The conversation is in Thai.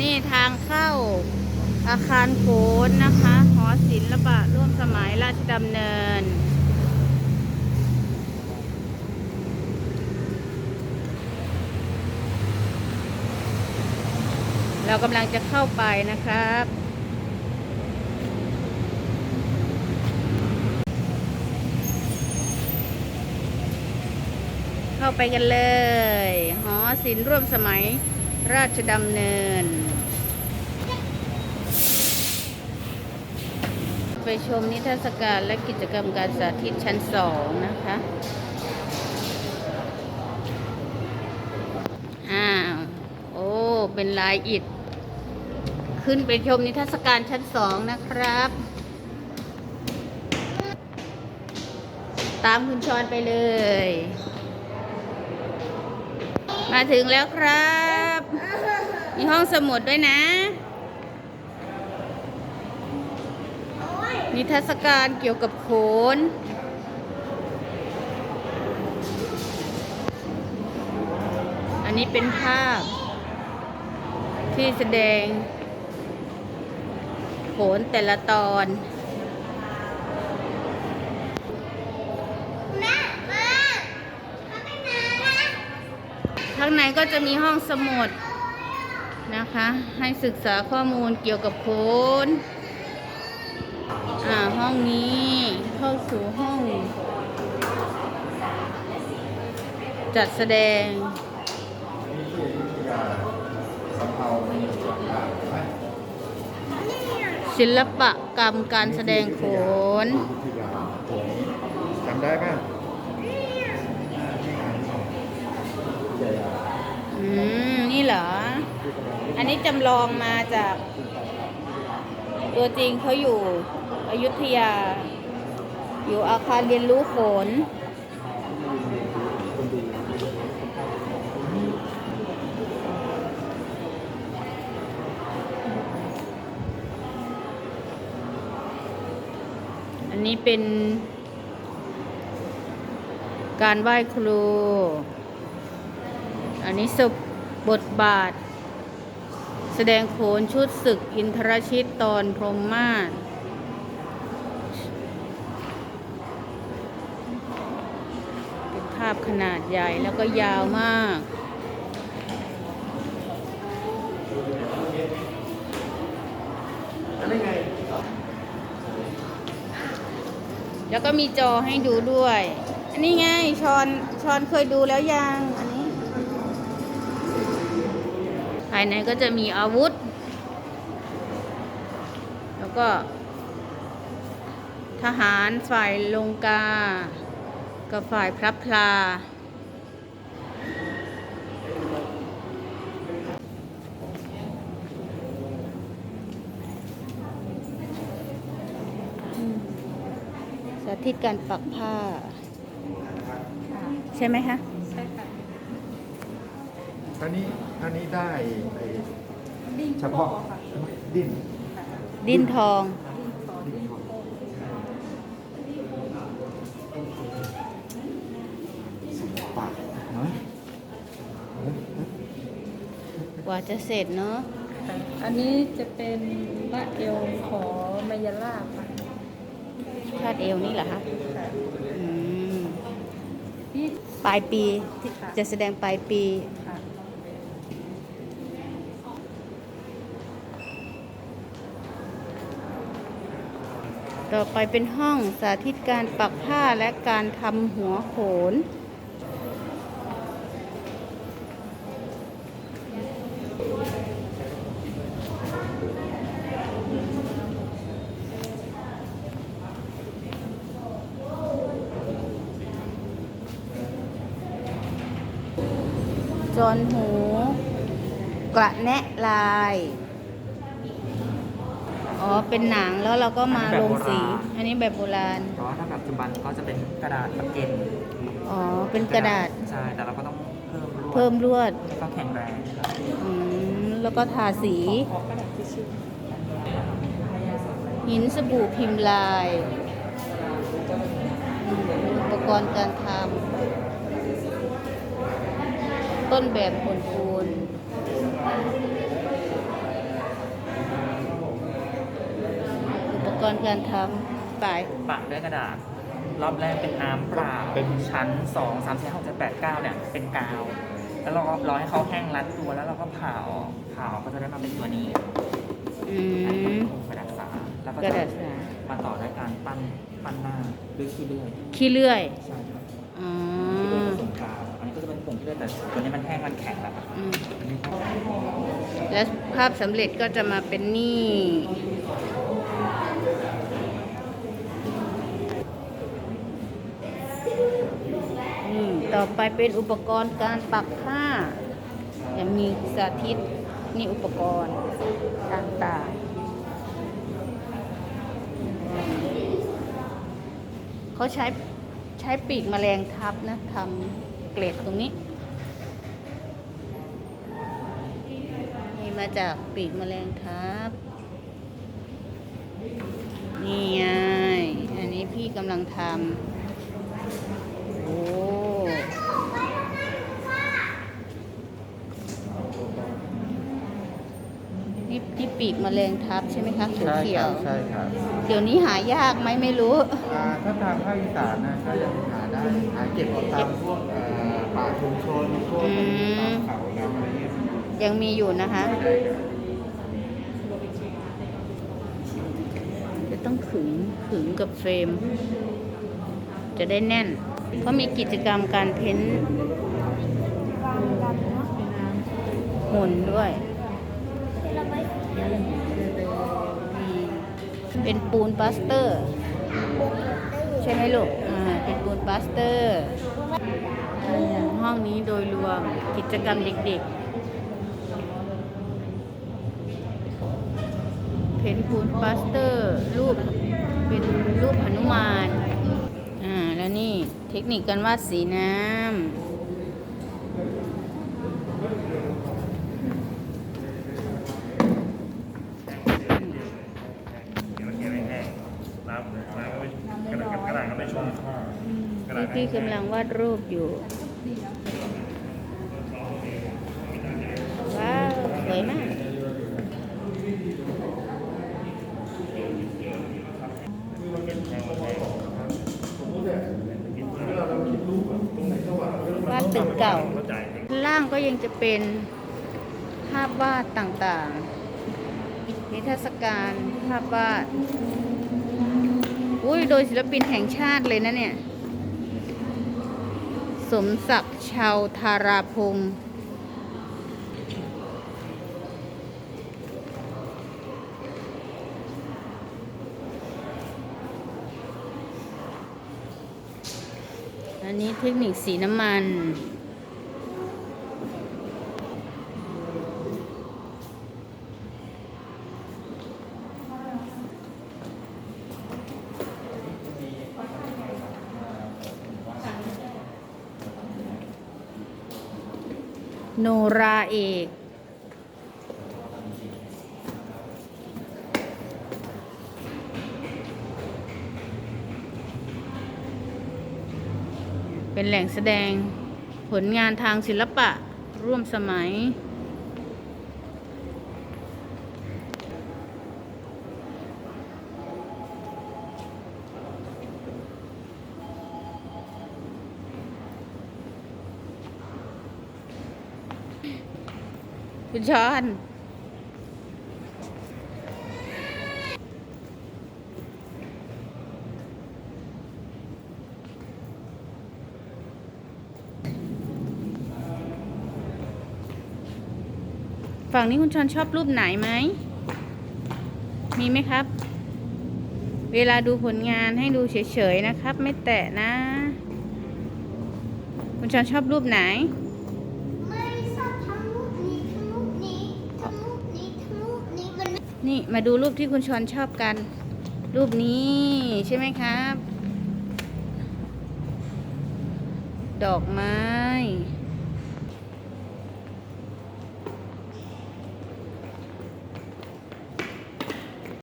นี่ทางเข้าอาคารโขนนะคะหอศิลปะร่วมสมัยราชดำเนิน เรากำลังจะเข้าไปนะครับเข้าไปกันเลย หอศิลป์ร่วมสมัยราชดำเนิน ไปชมนิทรรศการและกิจกรรมการสาธิตชั้นสองนะคะอ้าวโอ้ เป็นลายอิฐ ขึ้นไปชมนิทรรศการชั้นสองนะครับ ตามคุณชอนไปเลย มาถึงแล้วครับ มีห้องสมุดด้วยนะ นิทรรศการเกี่ยวกับโขน อันนี้เป็นภาพ ที่แสดง โขนแต่ละตอนข้างในก็จะมีห้องสมุดนะคะ ให้ศึกษาข้อมูลเกี่ยวกับโขน อ่าห้องนี้เข้าสู่ห้อง จัดแสดงศิลปกรรมการแสดงโขนจำได้ป่ะอืม นี่เหรอ อันนี้จำลองมาจาก ตัวจริงเขาอยู่ อยุธยา อยู่อาคารเรียนรู้โขน อันนี้เป็นการไหว้ครู อันนี้สบบทบาท แสดงโขนชุดศึกอินทรชิตตอนพรหมมาศเป็นภาพ ขนาดใหญ่แล้วก็ยาวมาก แล้วก็มีจอให้ดูด้วย อันนี้ไงชอนชอนเคยดูแล้วยัง อันนี้ ภายในก็จะมีอาวุธ แล้วก็ทหารฝ่ายลงกา กับฝ่ายพระพลา สาธิตการปักผ้า ใช่ไหมคะ ใช่ค่ะอันนี้อันนี้ได้ไอ้ดิ้นเฉพาะคอค่ะดิ้น ดิ้นทอง ดิ้นคอดิ้นคอ ศิลปะเนาะ กว่าจะเสร็จเนาะค่ะอันนี้จะเป็นพระเอวขอมายาลาบค่ะคาดเอวนี่เหรอคะค่ะอืมนี่ปลายปีค่ะจะแสดงปลายปี ค่ะต่อไปเป็นห้องสาธิตการปักผ้าและการทำหัวโขน จอนหู กระแนะลาย อ๋อ เป็นหนังแล้วเราก็มาลงสี อันนี้แบบโบราณแต่ว่าถ้าแบบปัจจุบันก็จะเป็นกระดาษปากเก็ตอ๋อ เป็นกระดาษ ใช่ แต่เราก็ต้องเพิ่มรวดเพิ่มลวดก็แข็งแรงครับอืมแล้วก็ทาสีขอกระดาษทิชชู่หินสบู่พิมพ์ลายอืมอุปกรณ์การทำ ต้นแบบผลปูนอุปกรณ์การทำปลายปะด้วยกระดาษ รอบแรกเป็นน้ำเปล่าเป็น ชั้นสองสามสี่ห้าหกเจ็ดแปดเก้าเนี่ย เป็นกาว แล้วเราก็รอให้เขาแห้งรัดตัวแล้วเราก็ผ่าอผ่าก็จะได้มาเป็นตัวนี้อืมกระดาษสาแล้วก็กระดาษสามาต่อด้วยการปั้นปั้นหน้าด้วยขี้เลื่อยขี้เลื่อย ใช่ครับอ๋อม นนี้ก็จะเป็นผงขี้เลื่อยแต่ตัวนี้มันแห้งมันแข็งแล้วครับอืมอันนี้ก็แล้วภาพสำเร็จก็จะมาเป็นนี่นี่ต่อไปเป็นอุปกรณ์การปักผ้าจะมีสาธิตนี่อุปกรณ์ต่างๆเขาใช้ใช้ปีกแมลงทับนะทำ เกล็ดตรงนี้ นี่มาจากปีกแมลงทับ นี่ไง อันนี้พี่กำลังทำ โอ้นี่ที่ปีกแมลงทับใช่ไหมคะเขียวใช่เขีคยรัวบใช่ครับเดี๋ยวนี้หายากไหมไม่รู้ อ่าถ้าทางภาคอีสานนะก็ยังหาได้หาเก็บเอาตามพวกเอ่อ ป่าชุมชนพวกตามเขาตามอะไรเงี้ยยังมีอยู่นะคะได้ครับจะต้องขึงขึงกับเฟรม จะได้แน่น เพราะมีกิจกรรมการเพ้นท์หุ่นด้วย เป็นปูนปลาสเตอร์ ช่ไหมลูกเป็นปูนปลาสเตอร์ห้องนี้โดยรวมกิจกรรมเด็กๆเพนท์ปูนปลาสเตอร์รูปเป็นรูปหนุมาน อ่า แล้วนี่เทคนิคการวาดสีน้ำ นี่พี่กำลังวาดรูปอยู่ ว้าวสวยมากวาดตึกเก่า ล่างก็ยังจะเป็นภาพวาดต่างๆ นิทรรศการภาพวาด อุ้ยโดยศิลปินแห่งชาติเลยนะเนี่ย สมศักดิ์ชาวธาราพงศ์อันนี้เทคนิคสีน้ำมัน โนราเอกเป็นแหล่งแสดงผลงานทางศิลปะร่วมสมัย คุณชอนฝั่งนี้คุณชอนชอบรูปไหนไหม มีไหมครับ เวลาดูผลงานให้ดูเฉยๆนะครับ ไม่แตะนะ คุณชอนชอบรูปไหน ไม่ชอบทั้งรูปนี้ทั้งรูปนี้ทั้งรูปนี้ทั้งรูป นี่มาดูรูปที่คุณชอนชอบกัน รูปนี้ใช่ไหมครับ ดอกไม้